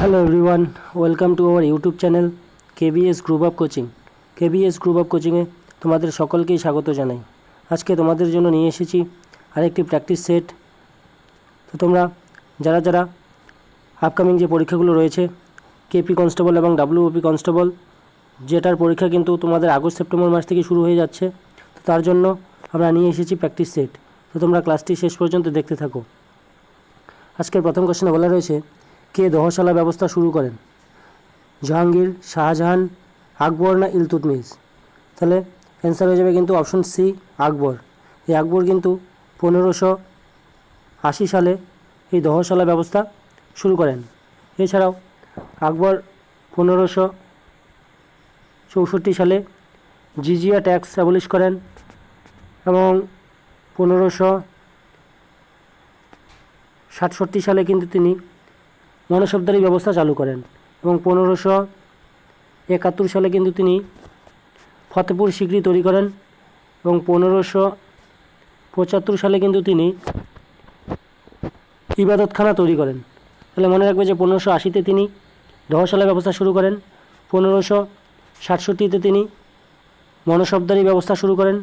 Hello everyone welcome to our YouTube channel KBS group of coaching KBS group of কোচিংয়ে তোমাদের সকলকেই স্বাগত জানাই। আজকে তোমাদের জন্য নিয়ে এসেছি আরেকটি প্র্যাকটিস সেট তো তোমরা, যারা যারা আপকামিং যে পরীক্ষাগুলো রয়েছে কেপি কনস্টেবল এবং ডাব্লিউপি কনস্টেবল যেটার পরীক্ষা কিন্তু তোমাদের আগস্ট, সেপ্টেম্বর মাস থেকে শুরু হয়ে যাচ্ছে, তো তার জন্য আমরা নিয়ে এসেছি প্র্যাকটিস সেট তো তোমরা ক্লাসটি শেষ পর্যন্ত দেখতে থাকো। আজকের প্রথম কোশ্চেনে বলা রয়েছে কে দহশালা ব্যবস্থা শুরু করেন? জাহাঙ্গীর, শাহজাহান, আকবর না ইলতুতমিশ তাহলে অ্যান্সার হয়ে যাবে কিন্তু অপশন সি আকবর। এই আকবর কিন্তু পনেরোশো আশি সালে এই দহশালা ব্যবস্থা শুরু করেন। এছাড়াও আকবর পনেরোশো চৌষট্টি সালে জিজিয়া ট্যাক্স অ্যাবলিশ করেন এবং পনেরোশো সাতষট্টি সালে কিন্তু তিনি মনসবদারি ব্যবস্থা চালু করেন এবং পনেরোশো একাত্তর সালে কিন্তু তিনি ফতেপুর সিকরি তৈরি করেন এবং পনেরোশো পঁচাত্তর সালে কিন্তু তিনি ইবাদতখানা তৈরি করেন। তাহলে মনে রাখবে যে পনেরোশো আশিতে তিনি দহশালা ব্যবস্থা শুরু করেন, পনেরোশো সাতষট্টিতে তিনি মনসবদারি ব্যবস্থা শুরু করেন,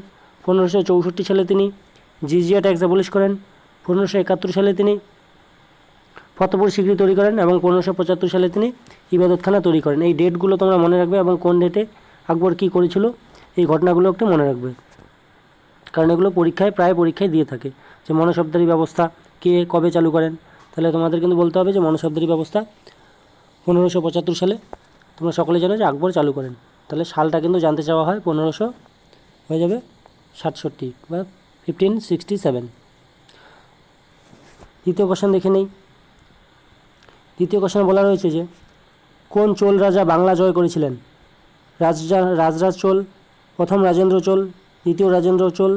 পনেরোশো চৌষট্টি সালে তিনি জিজিয়া ট্যাক্স অ্যাবলিশ করেন, পনেরোশো একাত্তর সালে তিনি ফতেপুর সিকরি তৈরি করেন এবং পনেরোশো পঁচাত্তর সালে তিনি ইবাদতখানা তৈরি করেন। এই ডেটগুলো তোমরা মনে রাখবে এবং কোন ডেটে আকবর কী করেছিল, এই ঘটনাগুলো একটু মনে রাখবে। কারণ এগুলো পরীক্ষায়, প্রায় পরীক্ষায় দিয়ে থাকে যে মনসবদারি ব্যবস্থা কে কবে চালু করেন। তাহলে তোমাদের কিন্তু বলতে হবে যে মনসবদারি ব্যবস্থা পনেরোশো পঁচাত্তর সালে। তোমরা সকলে জানো যে আকবর চালু করেন। তাহলে সালটা কিন্তু জানতে চাওয়া হয় পনেরোশো হয়ে যাবে সাতষট্টি বা ফিফটিন সিক্সটি সেভেন দ্বিতীয় কোশ্চেন দেখে নেই। দ্বিতীয় কোশ্চেনে বলা রয়েছে যে, কোন চোল রাজা বাংলা জয় করেছিলেন? রাজা, রাজরাজ চোল, প্রথম রাজেন্দ্র চোল, দ্বিতীয় রাজেন্দ্র চোল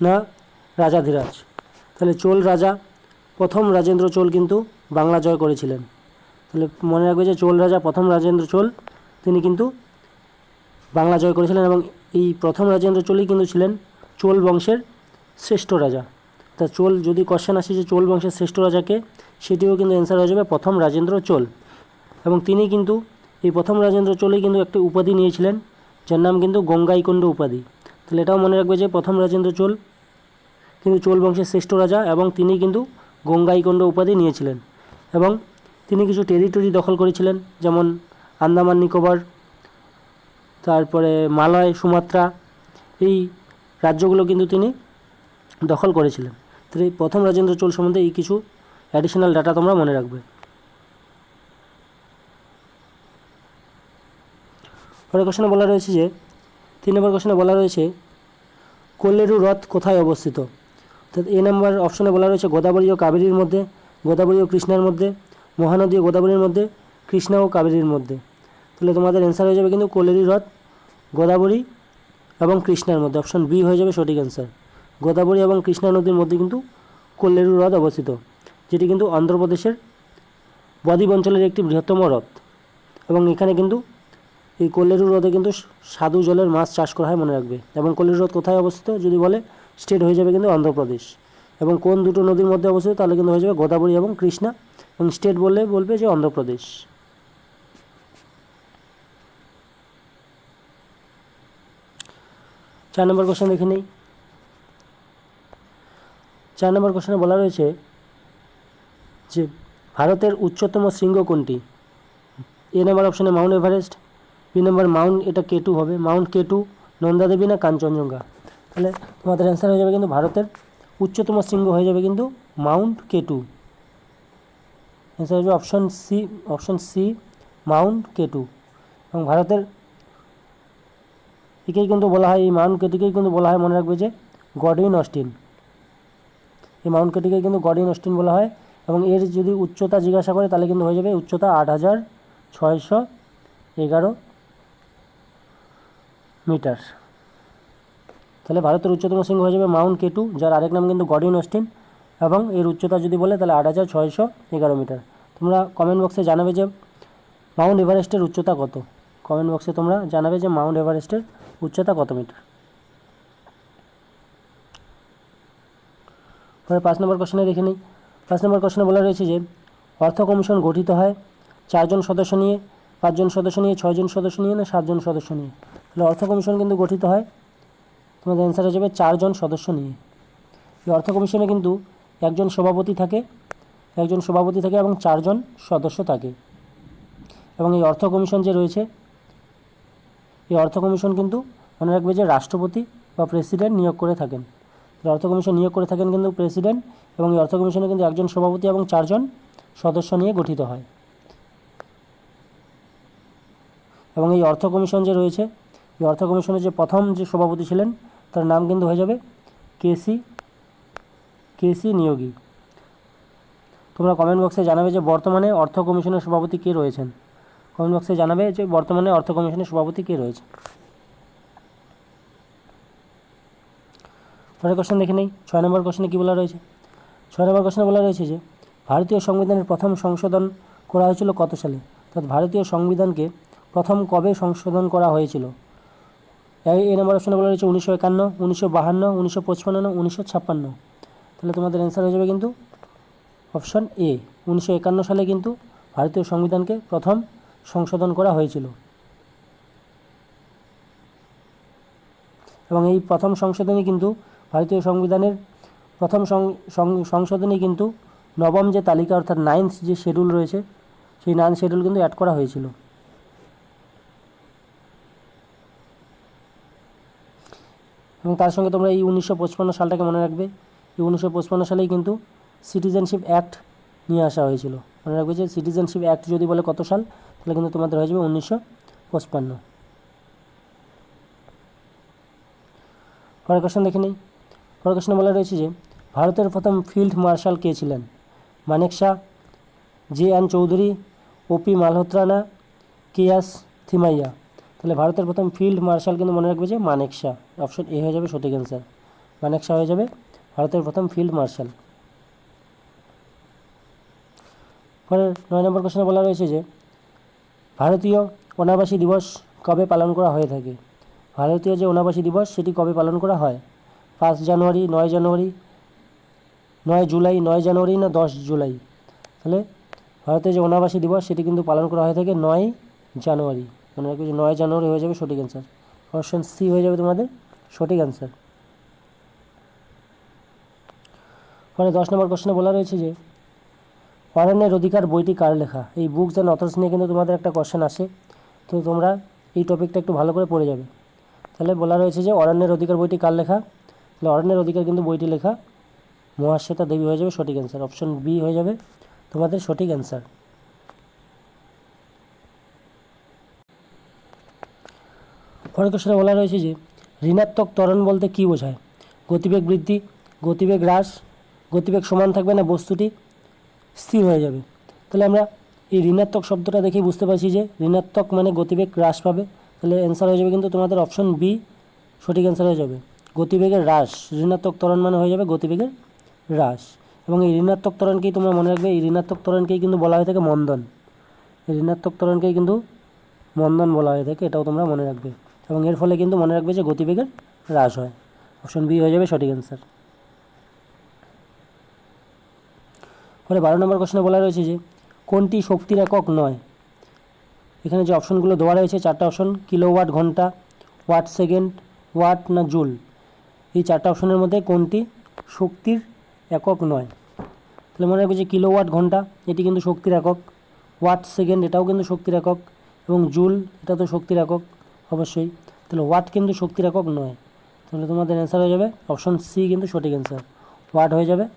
না রাজাধিরাজ তাহলে চোল রাজা, প্রথম রাজেন্দ্র চোল কিন্তু বাংলা জয় করেছিলেন। তাহলে মনে রাখবে যে চোল রাজা, প্রথম রাজেন্দ্র চোল, তিনি কিন্তু বাংলা জয় করেছিলেন এবং এই প্রথম রাজেন্দ্র চোলই কিন্তু ছিলেন চোল বংশের শ্রেষ্ঠ রাজা। তা চোল যদি কোশ্চেন আসে যে চোল বংশের শ্রেষ্ঠ রাজাকে সেটিও কিন্তু অ্যান্সার হয়ে যাবে প্রথম রাজেন্দ্র চোল। এবং তিনি কিন্তু এই প্রথম রাজেন্দ্র চোলই কিন্তু একটি উপাধি নিয়েছিলেন, যার নাম কিন্তু গঙ্গাইকণ্ড উপাধি। তাহলে এটাও মনে রাখবে যে প্রথম রাজেন্দ্র চোল কিন্তু চোল বংশের শ্রেষ্ঠ রাজা এবং তিনি কিন্তু গঙ্গাইকণ্ড উপাধি নিয়েছিলেন। এবং তিনি কিছু টেরিটরি দখল করেছিলেন, যেমন আন্দামান, নিকোবর, তারপরে মালয়, সুমাত্রা, এই রাজ্যগুলো কিন্তু তিনি দখল করেছিলেন। তাহলে প্রথম রাজেন্দ্র চোল সম্বন্ধে এই কিছু অ্যাডিশনাল ডাটা তোমরা মনে রাখবে। পরের কোশ্চেনে বলা রয়েছে যে, তিন নম্বর কোশ্চেনে বলা রয়েছে কোল্লেরু হ্রদ কোথায় অবস্থিত? অর্থাৎ এ নম্বর অপশনে বলা রয়েছে গোদাবরী ও কাবেরীর মধ্যে, গোদাবরী ও কৃষ্ণার মধ্যে, মহানদী ও গোদাবরীর মধ্যে, কৃষ্ণা ও কাবেরীর মধ্যে। তাহলে তোমাদের অ্যান্সার হয়ে যাবে কিন্তু কোল্লেরি হ্রদ, গোদাবরী এবং কৃষ্ণার মধ্যে। অপশন বি হয়ে যাবে সঠিক অ্যান্সার গোদাবরী এবং কৃষ্ণা নদীর মধ্যে কিন্তু কোল্লেরু হ্রদ অবস্থিত। যেটি কিন্তু অন্ধ্রপ্রদেশের বদ্বীপ অঞ্চলের একটি বৃহত্তম হ্রদ। এবং এখানে কিন্তু এই কোল্লেরু হ্রদে কিন্তু স্বাদু জলের মাছ চাষ করা হয় মনে রাখবে। এবং কোল্লেরু হ্রদ কোথায় অবস্থিত? যদি বলে, স্টেট হয়ে যাবে কিন্তু অন্ধ্রপ্রদেশ। এবং কোন দুটো নদীর মধ্যে অবস্থিত তাহলে কিন্তু হয়ে যাবে গোদাবরী এবং কৃষ্ণা। এবং স্টেট বললে, বলবে যে অন্ধ্রপ্রদেশ। চার নম্বর কোশ্চেন দেখে নেই। চার নম্বর কোশ্চেনে বলা রয়েছে যে ভারতের উচ্চতম শৃঙ্গ কোনটি? এ নম্বর অপশনে মাউন্ট এভারেস্ট, বি নম্বর মাউন্ট, এটা কে টু হবে, মাউন্ট কে টু, নন্দাদেবী না কাঞ্চনজঙ্ঘা? তাহলে তোমাদের অ্যান্সার হয়ে যাবে কিন্তু ভারতের উচ্চতম শৃঙ্গ হয়ে যাবে কিন্তু মাউন্ট কে টু। অ্যান্সার হবে option C option C, Mount K two. এবং ভারতের একেই কিন্তু বলা হয়, এই মাউন্ট কেটিকেই কিন্তু বলা হয়, মনে রাখবে যে গডউইন অস্টিন। এই মাউন্ট কেটিকে কিন্তু গডউইন অস্টিন বলা হয় এবং এর যদি উচ্চতা জিজ্ঞাসা করে, তাহলে কিন্তু হয়ে যাবে উচ্চতা আট হাজার ছয়শো এগারো মিটার। তাহলে ভারতের উচ্চতম শৃঙ্গ হয়ে যাবে মাউন্ট কেটু, যার আরেক নাম কিন্তু গডউইন অস্টিন, এবং এর উচ্চতা যদি বলে, তাহলে আট হাজার ছয়শো এগারো মিটার। তোমরা কমেন্ট বক্সে জানাবে যে মাউন্ট এভারেস্টের উচ্চতা কত। কমেন্ট বক্সে তোমরা জানাবে যে মাউন্ট এভারেস্টের উচ্চতা কত মিটার। পরে পাঁচ নম্বর কোশ্চেনে দেখে নিই। পাঁচ নম্বর কোশ্চেনে বলা রয়েছে যে, অর্থ কমিশন গঠিত হয় চারজন সদস্য নিয়ে, পাঁচজন সদস্য নিয়ে, ছয়জন সদস্য নিয়ে না সাতজন সদস্য নিয়ে? তাহলে অর্থ কমিশন কিন্তু গঠিত হয়, তোমাদের অ্যান্সার হয়ে যাবে চারজন সদস্য নিয়ে। এই অর্থ কমিশনে কিন্তু একজন সভাপতি থাকে, একজন সভাপতি থাকে এবং চারজন সদস্য থাকে। এবং এই অর্থ কমিশন যে রয়েছে, এই অর্থ কমিশন কিন্তু মনে রাখবে যে রাষ্ট্রপতি বা প্রেসিডেন্ট নিয়োগ করে থাকেন। অর্থ কমিশন নিয়োগ করে থাকেন কিন্তু প্রেসিডেন্ট এবং এই অর্থ কমিশনে কিন্তু একজন সভাপতি এবং চারজন সদস্য নিয়ে গঠিত হয়। এবং এই অর্থ কমিশন যে রয়েছে, এই অর্থ কমিশনের যে প্রথম যে সভাপতি ছিলেন, তার নাম কিন্তু হয়ে যাবে কেসি কেসি নিয়োগী। তোমরা কমেন্ট বক্সে জানাবে যে বর্তমানে অর্থ কমিশনের সভাপতি কে রয়েছেন। কমেন্ট বক্সে জানাবে যে বর্তমানে অর্থ কমিশনের সভাপতি কে রয়েছে। পরের কোশ্চেন দেখে নেই। ছয় নম্বর কোশ্চেনে কী বলা রয়েছে? ছয় নম্বর কোশ্চেনে বলা রয়েছে যে, ভারতীয় সংবিধানের প্রথম সংশোধন করা হয়েছিল কত সালে? অর্থাৎ ভারতীয় সংবিধানকে প্রথম কবে সংশোধন করা হয়েছিল? এই নম্বর অপশনে বলা রয়েছে উনিশশো একান্ন, উনিশশো বাহান্ন, উনিশশো পঁচপান্ন উনিশশো ছাপ্পান্ন? তাহলে তোমাদের অ্যান্সার হয়ে যাবে কিন্তু অপশন এ উনিশশো একান্ন সালে কিন্তু ভারতীয় সংবিধানকে প্রথম সংশোধন করা হয়েছিল। এবং এই প্রথম সংশোধনী কিন্তু ভারতীয় সংবিধানের প্রথম সংশোধনী কিন্তু নবম যে তালিকা অর্থাৎ নাইন্থ যে শিডিউল রয়েছে, সেই নাইন শিডিউল কিন্তু অ্যাড করা হয়েছিল। এবং তার সঙ্গে তোমরা এই উনিশশো পঁচপান্ন সালটাকে মনে রাখবে। এই উনিশশো পঁচপান্ন সালেই কিন্তু সিটিজেনশিপ অ্যাক্ট নিয়ে আসা হয়েছিল। মনে রাখবে যে সিটিজেনশিপ অ্যাক্ট যদি বলে কত সাল, তাহলে কিন্তু তোমাদের হয়ে যাবে উনিশশো পঁচপান্ন। পরের কোশ্চেন দেখে নিই। পরের কোশ্চেনে বলা রয়েছে যে ভারতের প্রথম ফিল্ড মার্শাল কে ছিলেন? Manek Shaw, J N Chaudhuri, OP Malhotra না কেয়াস থিমাইয়া। তাহলে ভারতের প্রথম ফিল্ড মার্শাল কিন্তু মনে রাখবে যে মানেক শাহ। অপশন এ হয়ে যাবে সঠিক অ্যান্সার মানেক শাহ হয়ে যাবে ভারতের প্রথম ফিল্ড মার্শাল। পরের নয় নম্বর কোশ্চেনে বলা রয়েছে যে, ভারতীয় অনাবাসী দিবস কবে পালন করা হয়ে থাকে? ভারতীয় যে অনাবাসী দিবস সেটি কবে পালন করা হয়? পাঁচ জানুয়ারি, নয় জানুয়ারি নয় জুলাই, নয় জানুয়ারি না দশ জুলাই? তাহলে ভারতের যে অনাবাসী দিবস, সেটি কিন্তু পালন করা হয়ে থাকে নয় জানুয়ারি। মনে রাখবে যে নয় জানুয়ারি হয়ে যাবে সঠিক অ্যান্সার অপশন সি হয়ে যাবে তোমাদের সঠিক অ্যান্সার পরে দশ নম্বর কোশ্চেনে বলা রয়েছে যে, অরণ্যের অধিকার বইটি কার লেখা? এই বুকস অ্যান্ড অথর্স নিয়ে কিন্তু তোমাদের একটা কোশ্চেন আসে। তো তোমরা এই টপিকটা একটু ভালো করে পড়ে যাবে। তাহলে বলা রয়েছে যে, অরণ্যের অধিকার বইটি কার লেখা? তাহলে অরণ্যের অধিকার কিন্তু বইটি লেখা মহাশ্বেতা দেবী হয়ে যাবে সঠিক অ্যান্সার অপশন বি হয়ে যাবে তোমাদের সঠিক অ্যান্সার পরের কোশ্চেনে বলা রয়েছে যে, ঋণাত্মক ত্বরণ বলতে কী বোঝায়? গতিবেগ বৃদ্ধি, গতিবেগ হ্রাস, গতিবেগ সমান থাকবে না বস্তুটি, স্থির হয়ে যাবে। তাহলে আমরা এই ঋণাত্মক শব্দটা দেখেই বুঝতে পারছি যে, ঋণাত্মক মানে গতিবেগ হ্রাস পাবে। তাহলে অ্যান্সার হয়ে যাবে কিন্তু তোমাদের অপশন বি সঠিক অ্যান্সার হয়ে যাবে। গতিবেগের হ্রাস, ঋণাত্মক ত্বরণ মানে হয়ে যাবে গতিবেগের হ্রাস। এবং এই ঋণাত্মক ত্বরণকেই তোমরা মনে রাখবে, এই ঋণাত্মক ত্বরণকেই কিন্তু বলা হয়ে থাকে মন্দন। ঋণাত্মক ত্বরণকেই কিন্তু মন্দন বলা হয়ে থাকে, এটাও তোমরা মনে রাখবে। এবং এর ফলে কিন্তু মনে রাখবে যে গতিবেগের হ্রাস হয়। অপশন বি হয়ে যাবে সঠিক অ্যান্সার পরে বারো নম্বর কোশ্চেনে বলা রয়েছে যে, কোনটি শক্তির একক নয়? এখানে যে অপশনগুলো দেওয়া রয়েছে, চারটা অপশন কিলোওয়াট ঘণ্টা ওয়াট সেকেন্ড ওয়াট না জুল এই চারটা অপশনের মধ্যে কোনটি শক্তির একক নয়। তাহলে মনে রাখবে যে কিলোওয়াট ঘণ্টা, এটি কিন্তু শক্তির একক। ওয়াট সেকেন্ড এটাও কিন্তু শক্তির একক। এবং জুল এটা তো শক্তির একক, অবশ্যই। তাহলে ওয়াট কিন্তু শক্তির একক নয়। তাহলে তোমাদের অ্যান্সার হয়ে যাবে অপশন সি কিন্তু সঠিক অ্যান্সার ওয়াট হয়ে যাবে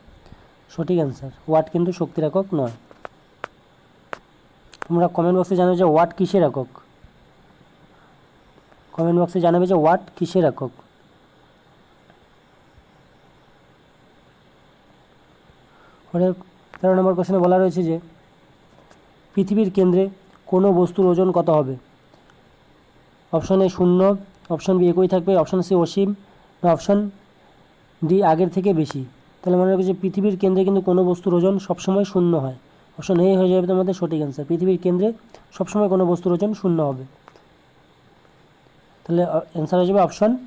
সঠিক অ্যান্সার ওয়াট কিন্তু শক্তির একক নয়। তোমরা কমেন্ট বক্সে জানাবে যে ওয়াট কিসের একক? কমেন্ট বক্সে জানাবে যে ওয়াট কিসের একক? পরে তেরো নম্বর কোশ্চেনে বলা রয়েছে যে, পৃথিবীর কেন্দ্রে কোনো বস্তুর ওজন কত হবে? অপশন এ শূন্য, অপশন বি একই থাকবে, অপশন সি অসীম, না অপশন ডি আগের থেকে বেশি। তাহলে মনে রাখবে যে পৃথিবীর কেন্দ্রে কিন্তু কোনো বস্তুর ওজন সবসময় শূন্য হয়। অপশন এ হয়ে যাবে তোমাদের সঠিক অ্যান্সার পৃথিবীর কেন্দ্রে সবসময় কোনো বস্তুর ওজন শূন্য হবে। তাহলে অ্যান্সার হয়ে যাবে অপশন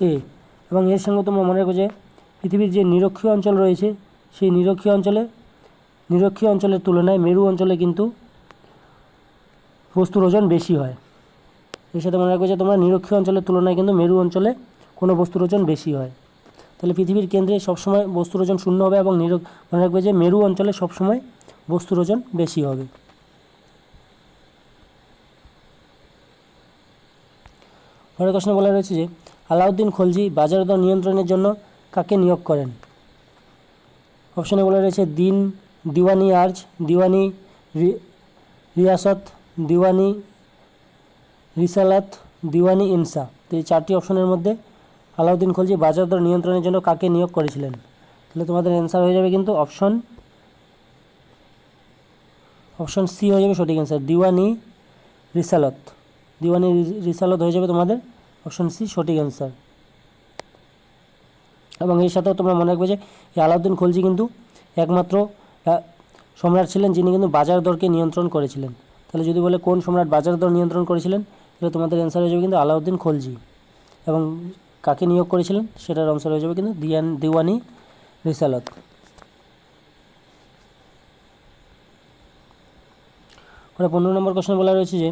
এ। এবং এর সঙ্গে তোমরা মনে রাখো যে, পৃথিবীর যে নিরক্ষীয় অঞ্চল রয়েছে সেই নিরক্ষীয় অঞ্চলে, নিরক্ষীয় অঞ্চলের তুলনায় মেরু অঞ্চলে কিন্তু বস্তুর ওজন বেশি হয়। এর সাথে মনে রাখবে যে তোমরা নিরক্ষীয় অঞ্চলের তুলনায় কিন্তু মেরু অঞ্চলে কোনো বস্তুর ওজন বেশি হয়। তাহলে পৃথিবীর কেন্দ্রে সবসময় বস্তুর ওজন শূন্য হবে এবং নির মনে রাখবে যে মেরু অঞ্চলে সবসময় বস্তুর ওজন বেশি হবে। পরের প্রশ্নে বলা রয়েছে যে, আলাউদ্দিন খলজি বাজার দর নিয়ন্ত্রণের জন্য কাকে নিয়োগ করেন? অপশনে বলা রয়েছে দিন, দিওয়ানি আর্জ দিওয়ানি রিয়াসত, দিওয়ানি রিসালাত, দিওয়ানি ইনসা। তো এই চারটি অপশনের মধ্যে আলাউদ্দিন খলজি বাজার দর নিয়ন্ত্রণের জন্য কাকে নিয়োগ করেছিলেন? তাহলে তোমাদের অ্যান্সার হয়ে যাবে কিন্তু অপশন অপশন সি হয়ে যাবে সঠিক অ্যান্সার দিওয়ানি রিসালত। দিওয়ানি রিসালত হয়ে যাবে তোমাদের অপশন সি সঠিক অ্যান্সার এবং এর সাথেও তোমরা মনে রাখবে যে আলাউদ্দিন খলজি কিন্তু একমাত্র সম্রাট ছিলেন যিনি কিন্তু বাজার দরকে নিয়ন্ত্রণ করেছিলেন। তাহলে যদি বলে কোন সম্রাট বাজার দর নিয়ন্ত্রণ করেছিলেন, তাহলে তোমাদের অ্যান্সার হয়ে যাবে কিন্তু আলাউদ্দিন খলজি। এবং কাকে নিয়োগ করেছিলেন, সেটার অ্যান্সার হয়ে যাবে কিন্তু দিয়ান, দিওয়ানি রিসালত। পরে পনেরো নম্বর কোশ্চেন বলা রয়েছে যে,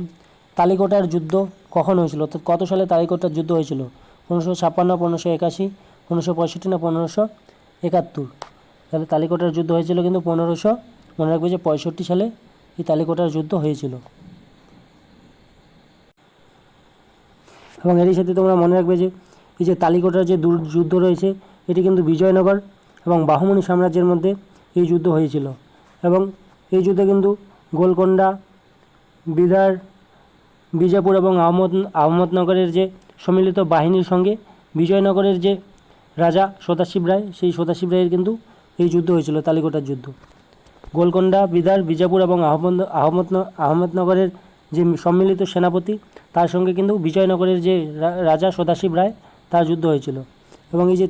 তালিকোটার যুদ্ধ কখন হয়েছিল? অর্থাৎ কত সালে তালিকোটার যুদ্ধ হয়েছিল? পনেরোশো ছাপ্পান্ন, পনেরোশো একাশি পনেরোশো পঁয়ষট্টি না পনেরোশো একাত্তর। তাহলে তালিকোটার যুদ্ধ হয়েছিল কিন্তু পনেরোশো। মনে রাখবে যে পঁয়ষট্টি সালে এই তালিকোটার যুদ্ধ হয়েছিল। এবং এরই সাথে তোমরা মনে রাখবে যে, এই যে তালিকোটার যে যুদ্ধ রয়েছে, এটি কিন্তু বিজয়নগর এবং বাহুমনি সাম্রাজ্যের মধ্যে এই যুদ্ধ হয়েছিল। এবং এই যুদ্ধে কিন্তু গোলকোন্ডা, বিদার, বিজাপুর এবং আহমদ, আহমদনগরের যে সম্মিলিত বাহিনীর সঙ্গে বিজয়নগরের যে রাজা সদাশিব রায়, সেই সদাশিব রায়ের কিন্তু এই যুদ্ধ হয়েছিল তালিকোটার যুদ্ধ। গোলকোন্ডা, বিদার, বিজাপুর এবং আহমদ আহমদ আহমদনগরের যে সম্মিলিত সেনাপতি, তার সঙ্গে কিন্তু বিজয়নগরের যে রাজা সদাশিব রায়, তার যুদ্ধ হয়েছিল। এবং এই যে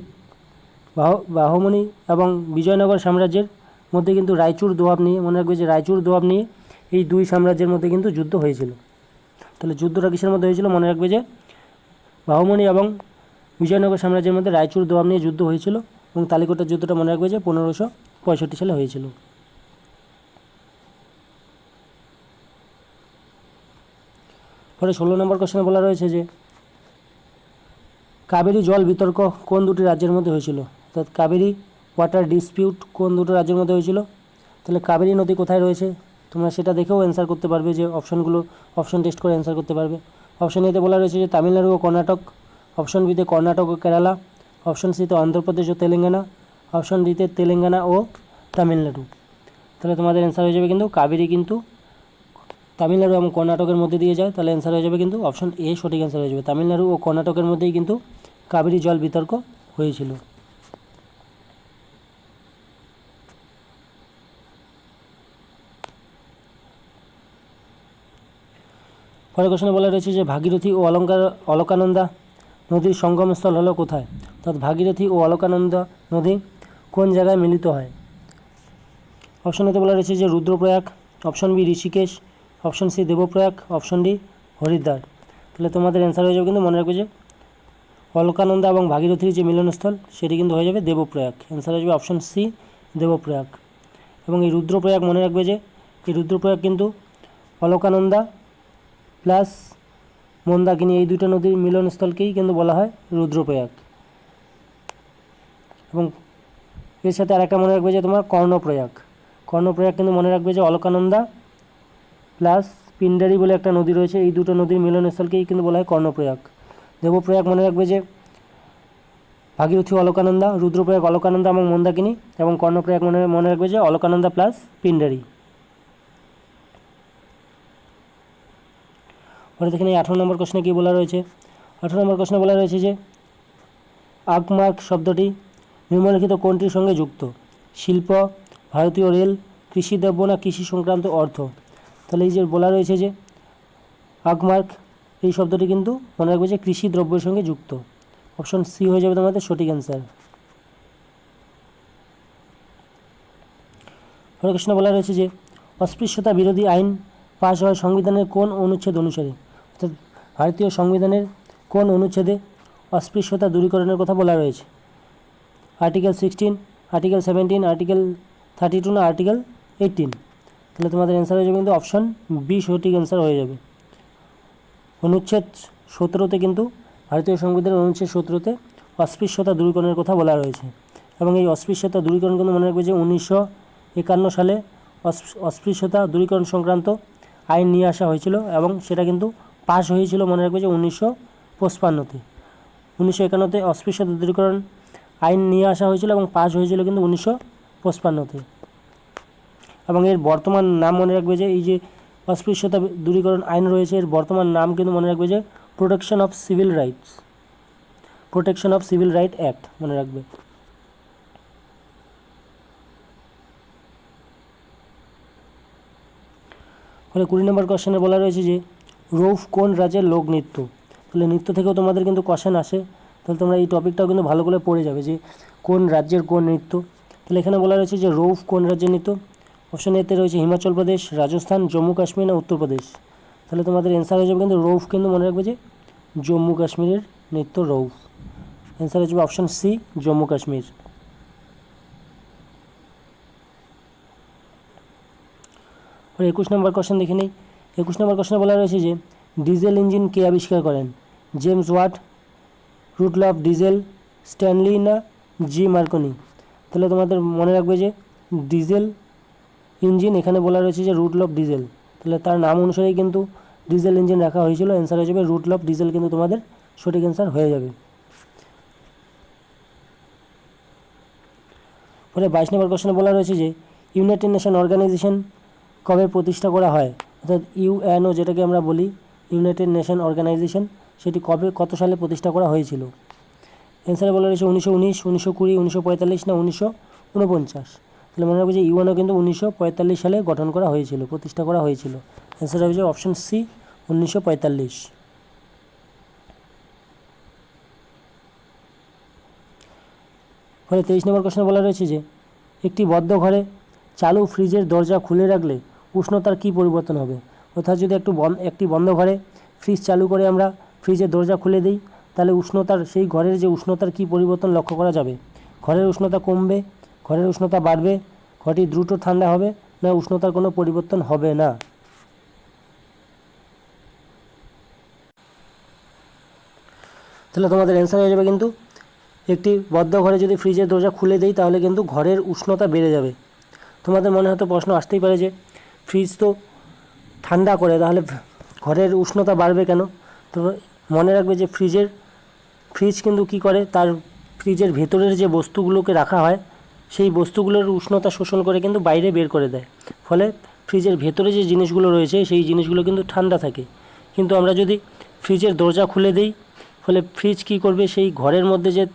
বাহ বাহমনি এবং বিজয়নগর সাম্রাজ্যের মধ্যে কিন্তু রায়চুর দোয়াব নিয়ে, মনে রাখবে যে রায়চুর দোয়াব নিয়ে এই দুই সাম্রাজ্যের মধ্যে কিন্তু যুদ্ধ হয়েছিল। তাহলে যুদ্ধটা কিসের মধ্যে হয়েছিল? মনে রাখবে যে বাহুমনি এবং বিজয়নগর সাম্রাজ্যের মধ্যে রায়চুর দোয়াব নিয়ে যুদ্ধ হয়েছিল এবং তালিকোটার যুদ্ধটা মনে রাখবে যে পনেরোশো পঁয়ষট্টি সালে হয়েছিল। পরে ষোলো নম্বর কোশ্চেনে বলা রয়েছে যে, কাবেরী জল বিতর্ক কোন দুটি রাজ্যের মধ্যে হয়েছিল? অর্থাৎ কাবেরী ওয়াটার ডিসপিউট কোন দুটো রাজ্যের মধ্যে হয়েছিল? তাহলে কাবেরী নদী কোথায় রয়েছে? তোমরা সেটা দেখেও অ্যান্সার করতে পারবে যে অপশনগুলো অপশন টেস্ট করে অ্যান্সার করতে পারবে। অপশন এতে বলা রয়েছে যে তামিলনাড়ু ও কর্ণাটক অপশন বিতে কর্ণাটক ও কেরালা অপশন সিতে অন্ধ্রপ্রদেশ ও তেলেঙ্গানা অপশন ডিতে তেলেঙ্গানা ও তামিলনাড়ু। তাহলে তোমাদের অ্যান্সার হয়ে যাবে কিন্তু কাবেরী কিন্তু তামিলনাড়ু এবং কর্ণাটকের মধ্যে দিয়ে যায়, তাহলে অ্যান্সার হয়ে যাবে কিন্তু অপশন এ সঠিক অ্যান্সার হয়ে যাবে। তামিলনাড়ু ও কর্ণাটকের মধ্যেই কিন্তু কাবেরী জল বিতর্ক হয়েছিল। পরের কোশ্চেনে বলা রয়েছে যে ভাগীরথী ও অলঙ্কার, অলকানন্দা নদীর সঙ্গমস্থল হলো কোথায়? অর্থাৎ ভাগীরথী ও অলকানন্দা নদী কোন জায়গায় মিলিত হয়? অপশন এতে বলা রয়েছে যে Rudraprayag option B Rishikesh option C Devprayag option D Haridwar. তাহলে তোমাদের অ্যান্সার হয়ে যাবে কিন্তু মনে রাখবে যে অলকানন্দা এবং ভাগীরথীর যে মিলনস্থল, সেটি কিন্তু হয়ে যাবে দেবপ্রয়াগ। অ্যান্সার হয়ে যাবে অপশন সি দেবপ্রয়াগ। এবং এই রুদ্রপ্রয়াগ মনে রাখবে যে এই রুদ্রপ্রয়াগ কিন্তু অলকানন্দা প্লাস মন্দাকিনী এই দুটো নদীর মিলনস্থলকেই কিন্তু বলা হয় রুদ্রপ্রয়াগ। এবং এর সাথে আরেকটা মনে রাখবে যে তোমার কর্ণপ্রয়াগ। কর্ণপ্রয়াগ কিন্তু মনে রাখবে যে অলকানন্দা প্লাস পিন্ডারি বলে একটা নদী রয়েছে, এই দুটো নদীর মিলনস্থলকেই কিন্তু বলা হয় কর্ণপ্রয়াগ। দেবপ্রয়াগ মনে রাখবে যে ভাগীরথী অলকানন্দা, রুদ্রপ্রয়াগ অলকানন্দা এবং মন্দাকিনী এবং কর্ণপ্রয়াগ মনে মনে রাখবে যে অলকানন্দা প্লাস পিন্ডারি দেখেন এই আঠারো নম্বর প্রশ্নে কী বলা রয়েছে? আঠারো নম্বর প্রশ্নে বলা রয়েছে যে আগমার্ক শব্দটি নিম্নলিখিত কোনটির সঙ্গে যুক্ত? শিল্প, ভারতীয় রেল, কৃষি দ্রব্য না কৃষি সংক্রান্ত অর্থ? তাহলে এই যে বলা রয়েছে যে আগমার্ক এই শব্দটি কিন্তু মনে রাখবে যে কৃষি দ্রব্যের সঙ্গে যুক্ত। অপশন সি হয়ে যাবে তোমাদের সঠিক অ্যান্সার পরের প্রশ্নে বলা রয়েছে যে, অস্পৃশ্যতা বিরোধী আইন পাশ হয় সংবিধানের কোন অনুচ্ছেদ অনুসারে অর্থাৎ ভারতীয় সংবিধানের কোন অনুচ্ছেদে অস্পৃশ্যতা দূরীকরণের কথা বলা রয়েছে? Article sixteen, article seventeen, article thirty two না আর্টিকেল এইটিন তাহলে তোমাদের অ্যান্সার হয়ে যাবে কিন্তু অপশান বি সঠিক অ্যান্সার হয়ে যাবে। অনুচ্ছেদ সতেরোতে কিন্তু ভারতীয় সংবিধানের অনুচ্ছেদ সতেরোতে অস্পৃশ্যতা দূরীকরণের কথা বলা রয়েছে এবং এই অস্পৃশ্যতা দূরীকরণ কিন্তু মনে রাখবে যে উনিশশো একান্ন সালে অস- অস্পৃশ্যতা দূরীকরণ সংক্রান্ত আইন নিয়ে আসা হয়েছিল এবং সেটা কিন্তু পাশ হয়েছিল, মনে রাখবে যে উনিশশো পঁচপান্নতে। উনিশশো একান্নতে অস্পৃশ্যতা দূরীকরণ আইন নিয়ে আসা হয়েছিল এবং পাশ হয়েছিল কিন্তু উনিশশো পঁচপান্নতে। এবং এর বর্তমান নাম মনে রাখবে যে এই যে অস্পৃশ্যতা দূরীকরণ আইন রয়েছে, এর বর্তমান নাম কিন্তু মনে রাখবে যে protection of civil rights protection of civil right act মনে রাখবে। কুড়ি নম্বর কোশ্চেনে বলা রয়েছে যে রৌফ কোন রাজ্যের লোকনৃত্য তাহলে নৃত্য থেকেও তোমাদের কিন্তু কোশ্চেন আসে। তাহলে তোমরা এই টপিকটাও কিন্তু ভালো করে পড়ে যাবে যে কোন রাজ্যের কোন নৃত্য। তাহলে এখানে বলা রয়েছে যে রৌফ কোন রাজ্যের নৃত্য? অপশন এতে রয়েছে হিমাচল প্রদেশ, রাজস্থান, জম্মু কাশ্মীর না উত্তরপ্রদেশ তাহলে তোমাদের অ্যান্সার হয়ে যাবে কিন্তু রৌফ কিন্তু মনে রাখবে যে জম্মু কাশ্মীরের নৃত্য রৌফ। অ্যান্সার হয়ে যাবে অপশন সি জম্মু কাশ্মীর। একুশ নম্বর কোশ্চেন দেখে নিই। একুশ নম্বর কোশ্চেনে বলা রয়েছে যে, ডিজেল ইঞ্জিন কে আবিষ্কার করেন? James Watt, Rudolf Diesel, Stanley না জি মার্কনি? তাহলে তোমাদের মনে রাখবে যে, ডিজেল ইঞ্জিন এখানে বলা রয়েছে যে, রুটলফ ডিজেল। তাহলে তার নাম অনুসারেই কিন্তু ডিজেল ইঞ্জিন রাখা হয়েছিল। অ্যান্সার হয়ে যাবে, রুটলফ ডিজেল কিন্তু তোমাদের সঠিক অ্যান্সার হয়ে যাবে। পরে বাইশ নম্বর কোশ্চেনে বলা রয়েছে যে, ইউনাইটেড নেশন অর্গানাইজেশন কবে প্রতিষ্ঠা করা হয়? অর্থাৎ ইউএনও যেটাকে আমরা বলি ইউনাইটেড নেশন অর্গানাইজেশন সেটি কবে, কত সালে প্রতিষ্ঠা করা হয়েছিল? অ্যান্সারে বলা রয়েছে উনিশশো উনিশ, উনিশশো কুড়ি, উনিশশো পঁয়তাল্লিশ না উনিশশো উনপঞ্চাশ তাহলে মনে রাখবে যে ইউএনও কিন্তু উনিশশো পঁয়তাল্লিশ সালে গঠন করা হয়েছিল, প্রতিষ্ঠা করা হয়েছিল। অ্যান্সার হবে অপশন সি উনিশশো পঁয়তাল্লিশ। ফলে তেইশ নম্বর কোশ্চেনে বলা রয়েছে যে, একটি বদ্ধ ঘরে চালু ফ্রিজের দরজা খুলে রাখলে উষ্ণতার কী পরিবর্তন হবে? অর্থাৎ যদি একটু বন, একটি বন্ধ ঘরে ফ্রিজ চালু করে আমরা ফ্রিজের দরজা খুলে দিই, তাহলে উষ্ণতার, সেই ঘরের যে উষ্ণতার কী পরিবর্তন লক্ষ্য করা যাবে? ঘরের উষ্ণতা কমবে, ঘরের উষ্ণতা বাড়বে, ঘরটি দ্রুত ঠান্ডা হবে, না উষ্ণতার কোনো পরিবর্তন হবে না? তাহলে তোমাদের অ্যান্সার হয়ে যাবে কিন্তু, একটি বদ্ধ ঘরে যদি ফ্রিজের দরজা খুলে দেই, তাহলে কিন্তু ঘরের উষ্ণতা বেড়ে যাবে। তোমাদের মনে হয়তো প্রশ্ন আসতেই পারে যে ফ্রিজ তো ঠান্ডা করে, তাহলে ঘরের উষ্ণতা বাড়বে কেন? তো মনে রাখবে যে ফ্রিজের, ফ্রিজ কিন্তু কী করে? তার ফ্রিজের ভেতরের যে বস্তুগুলোকে রাখা হয়, সেই বস্তুগুলোর উষ্ণতা শোষণ করে কিন্তু বাইরে বের করে দেয়। ফলে ফ্রিজের ভেতরে যে জিনিসগুলো রয়েছে, সেই জিনিসগুলো কিন্তু ঠান্ডা থাকে। কিন্তু আমরা যদি ফ্রিজের দরজা খুলে দিই, ফলে ফ্রিজ কী করবে? সেই ঘরের মধ্যে যে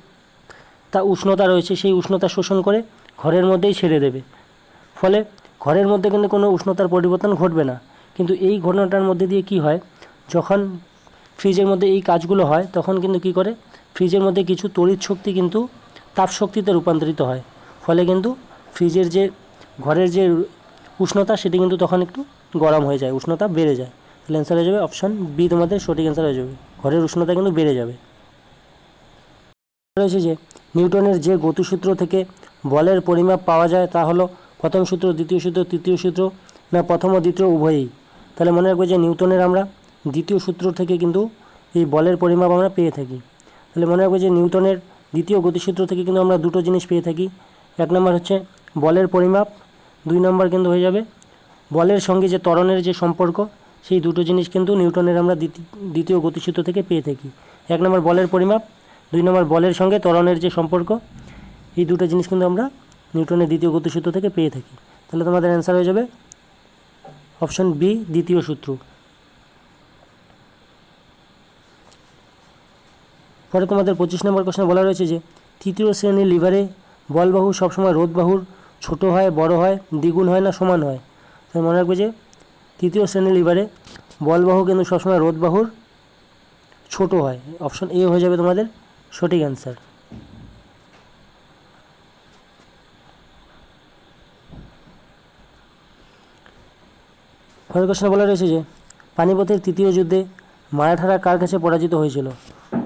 তা উষ্ণতা রয়েছে, সেই উষ্ণতা শোষণ করে ঘরের মধ্যেই ছেড়ে দেবে। ফলে ঘরের মধ্যে কিন্তু কোনো উষ্ণতার পরিবর্তন ঘটবে না। কিন্তু এই ঘটনাটার মধ্যে দিয়ে কি হয়? যখন ফ্রিজের মধ্যে এই কাজগুলো হয়, তখন কিন্তু কি করে? ফ্রিজের মধ্যে কিছু তড়িৎ শক্তি কিন্তু তাপ শক্তিতে রূপান্তরিত হয়। ফলে কিন্তু ফ্রিজের যে ঘরের যে উষ্ণতা, সেটি কিন্তু তখন একটু গরম হয়ে যায়, উষ্ণতা বেড়ে যায়। তাহলে অ্যান্সার হয়ে যাবে অপশান বি তোমাদের সঠিক অ্যান্সার হয়ে যাবে। ঘরের উষ্ণতা কিন্তু বেড়ে যাবে। রয়েছে যে, নিউটনের যে গতিসূত্র থেকে বলের পরিমাপ পাওয়া যায়, তা হলো প্রথম সূত্র, দ্বিতীয় সূত্র, তৃতীয় সূত্র, না প্রথম ও দ্বিতীয় উভয়ই। তাহলে মনে রাখবে যে নিউটনের আমরা দ্বিতীয় সূত্র থেকে কিন্তু এই বলের পরিমাপ আমরা পেয়ে থাকি। তাহলে মনে রাখবে যে নিউটনের দ্বিতীয় গতিসূত্র থেকে কিন্তু আমরা দুটো জিনিস পেয়ে থাকি। এক নম্বর হচ্ছে বলের পরিমাপ, দুই নম্বর কিন্তু হয়ে যাবে বলের সঙ্গে যে ত্বরণের যে সম্পর্ক, সেই দুটো জিনিস কিন্তু নিউটনের আমরা দ্বিতি- দ্বিতীয় গতিসূত্র থেকে পেয়ে থাকি। এক নম্বর বলের পরিমাপ, দুই নম্বর বলের সঙ্গে ত্বরণের যে সম্পর্ক, এই দুটো জিনিস কিন্তু আমরা নিউটনের দ্বিতীয় গতিসূত্র থেকে পেয়ে থাকি। তাহলে তোমাদের অ্যান্সার হয়ে যাবে অপশন বি দ্বিতীয় সূত্র। পরে তোমাদের পঁচিশ নম্বর কোশ্চেনে বলা রয়েছে যে, তৃতীয় শ্রেণির লিভারে বলবাহু সবসময় রোধবাহুর ছোট হয়, বড় হয়, দ্বিগুণ হয় না সমান হয়? তাই মনে রাখবে যে, তৃতীয় শ্রেণির লিভারে বলবাহু কিন্তু সবসময় রোধবাহুর ছোট হয়। অপশন এ হয়ে যাবে তোমাদের সঠিক অ্যান্সার কোশ্চেনে বলা রয়েছে যে, পানিপথের তৃতীয় যুদ্ধে মারাঠারা কার কাছে পরাজিত হয়েছিল?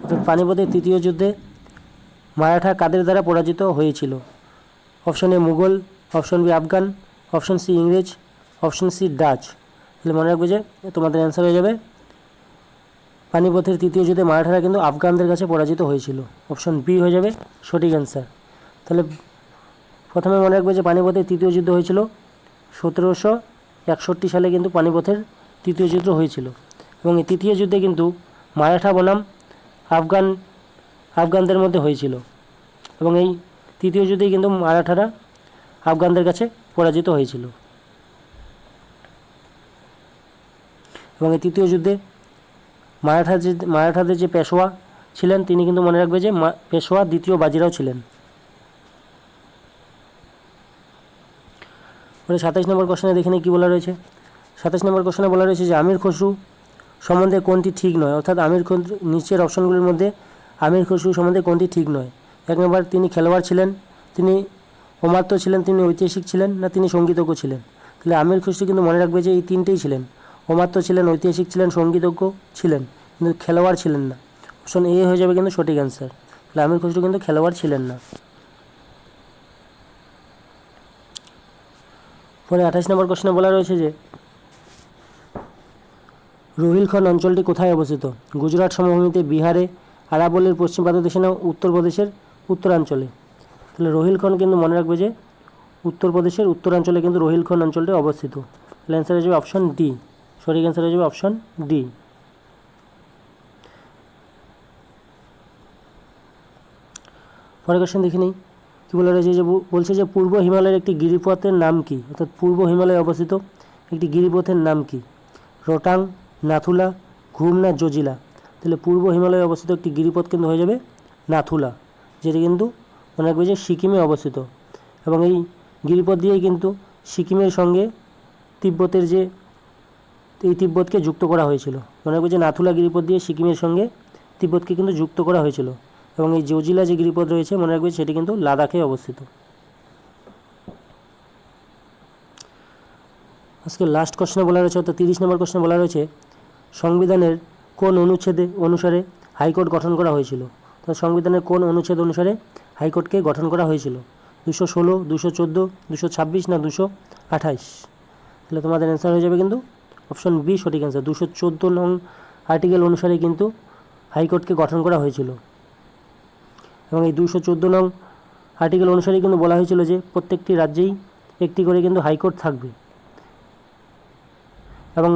অর্থাৎ পানিপথের তৃতীয় যুদ্ধে মারাঠা কাদের দ্বারা পরাজিত হয়েছিল? Option A Mughal, option B Afghan, option C ইংরেজ, অপশন সি ডাচ। তাহলে মনে রাখবে যে, তোমাদের অ্যান্সার হয়ে যাবে, পানিপথের তৃতীয় যুদ্ধে মারাঠারা কিন্তু আফগানদের কাছে পরাজিত হয়েছিল। অপশন বি হয়ে যাবে সঠিক অ্যান্সার তাহলে প্রথমে মনে রাখবে যে, পানিপথের তৃতীয় যুদ্ধ হয়েছিল সতেরোশো একষট্টি সালে কিন্তু পানিপথের তৃতীয় যুদ্ধ হয়েছিল। এবং এই তৃতীয় যুদ্ধে কিন্তু মারাঠা বনাম আফগান, আফগানদের মধ্যে হয়েছিল। এবং এই তৃতীয় যুদ্ধে কিন্তু মারাঠারা আফগানদের কাছে পরাজিত হয়েছিল। এবং এই তৃতীয় যুদ্ধে মারাঠা যে, মারাঠাদের যে পেশোয়া ছিলেন, তিনি কিন্তু মনে রাখবে যে পেশোয়া দ্বিতীয় বাজিরাও ছিলেন। পরে সাতাইশ নম্বর কোশ্চেনে দেখে নিই কী বলা রয়েছে। সাতাইশ নম্বর কোশ্চেনে বলা রয়েছে যে, আমির খসরু সম্বন্ধে কোনটি ঠিক নয়? অর্থাৎ আমির খসরু নিচের অপশনগুলির মধ্যে আমির খসরু সম্বন্ধে কোনটি ঠিক নয়? এক নম্বর, তিনি খেলোয়াড় ছিলেন, তিনি অমাত্য ছিলেন, তিনি ঐতিহাসিক ছিলেন, না তিনি সঙ্গীতজ্ঞ ছিলেন? তাহলে আমির খসরু কিন্তু মনে রাখবে যে, এই তিনটেই ছিলেন। অমাত্য ছিলেন, ঐতিহাসিক ছিলেন, সঙ্গীতজ্ঞ ছিলেন, কিন্তু খেলোয়াড় ছিলেন না। অপশন এ হয়ে যাবে কিন্তু সঠিক অ্যান্সার তাহলে আমির খসরু কিন্তু খেলোয়াড় ছিলেন না। পরে আঠাশ নম্বর কোশ্চেনে বলা রয়েছে যে রোহিলখন অঞ্চলটি কোথায় অবস্থিত? গুজরাট সমভূমিতে বিহারে, আরাবলের পশ্চিম পাদদেশে না উত্তরপ্রদেশের উত্তরাঞ্চলে? তাহলে রোহিলখন্ড কিন্তু মনে রাখবে যে, উত্তরপ্রদেশের উত্তরাঞ্চলে কিন্তু রোহিলখন অঞ্চলটি অবস্থিত। তাহলে অ্যান্সার হয়ে যাবে অপশন ডি সঠিক অ্যান্সার হয়ে যাবে অপশন ডি পরের কোশ্চেন দেখে নিই। কী বলে রয়েছে যে, বলছে যে, পূর্ব হিমালয়ের একটি গিরিপথের নাম কি? অর্থাৎ পূর্ব হিমালয়ে অবস্থিত একটি গিরিপথের নাম কি? রোটাং, নাথুলা ঘুম না জজিলা। তাহলে পূর্ব হিমালয়ে অবস্থিত একটি গিরিপথ কিন্তু হয়ে যাবে নাথুলা, যেটি কিন্তু মনে রাখবে যে সিকিমে অবস্থিত। এবং এই গিরিপথ দিয়েই কিন্তু সিকিমের সঙ্গে তিব্বতের যে, এই তিব্বতকে যুক্ত করা হয়েছিল। মনে রাখবে যে, নাথুলা গিরিপথ দিয়ে সিকিমের সঙ্গে তিব্বতকে কিন্তু যুক্ত করা হয়েছিল। এবং এই জোজিলা যে গিরিপথ রয়েছে, মনে রাখবে সেটি কিন্তু লাদাখে অবস্থিত। আজকে লাস্ট কোশ্চেনে বলা রয়েছে, অর্থাৎ তিরিশ নম্বর কোশ্চেনে বলা রয়েছে, সংবিধানের কোন অনুচ্ছেদে, অনুসারে হাইকোর্ট গঠন করা হয়েছিল? তো সংবিধানের কোন অনুচ্ছেদ অনুসারে হাইকোর্টকে গঠন করা হয়েছিল? দুশো ষোলো, দুশো চোদ্দ, দুশো ছাব্বিশ না দুশো আঠাইশ? তাহলে তোমাদের অ্যান্সার হয়ে যাবে কিন্তু অপশন বি সঠিক অ্যান্সার দুশো চোদ্দ নং আর্টিকেল অনুসারে কিন্তু হাইকোর্টকে গঠন করা হয়েছিল। এবং এই দুশো চোদ্দ নং আর্টিকেল অনুসারে কিন্তু বলা হয়েছিল যে প্রত্যেকটি রাজ্যেই একটি করে কিন্তু হাইকোর্ট থাকবে। এবং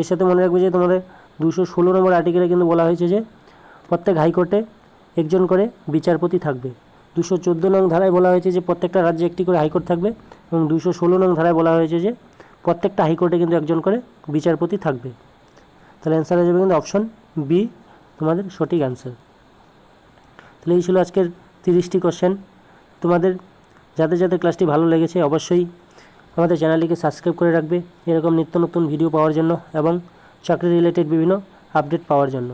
এর সাথে মনে রাখবে যে তোমাদের দুশো ষোলো নম্বর আর্টিকেলে কিন্তু বলা হয়েছে যে প্রত্যেক হাইকোর্টে একজন করে বিচারপতি থাকবে। দুশো চোদ্দ নং ধারায় বলা হয়েছে যে প্রত্যেকটা রাজ্যে একটি করে হাইকোর্ট থাকবে এবং দুশো ষোলো নং ধারায় বলা হয়েছে যে প্রত্যেকটা হাইকোর্টে কিন্তু একজন করে বিচারপতি থাকবে। তাহলে অ্যান্সার হয়ে যাবে কিন্তু অপশন বি তোমাদের সঠিক অ্যান্সার তাহলে এই ছিল আজকের তিরিশটি কোশ্চেন তোমাদের যাদের যাদের ক্লাসটি ভালো লেগেছে অবশ্যই আমাদের চ্যানেলটিকে সাবস্ক্রাইব করে রাখবে। এরকম নিত্য নতুন ভিডিও পাওয়ার জন্য এবং চাকরি রিলেটেড বিভিন্ন আপডেট পাওয়ার জন্য।